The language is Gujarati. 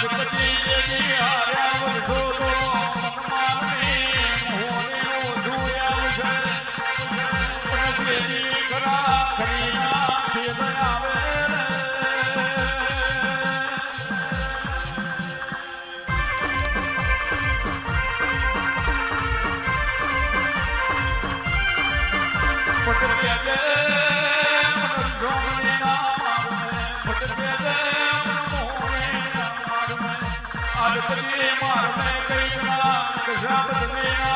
પેલી કદી મારને કંઈક ના કશા બદલે ના આવું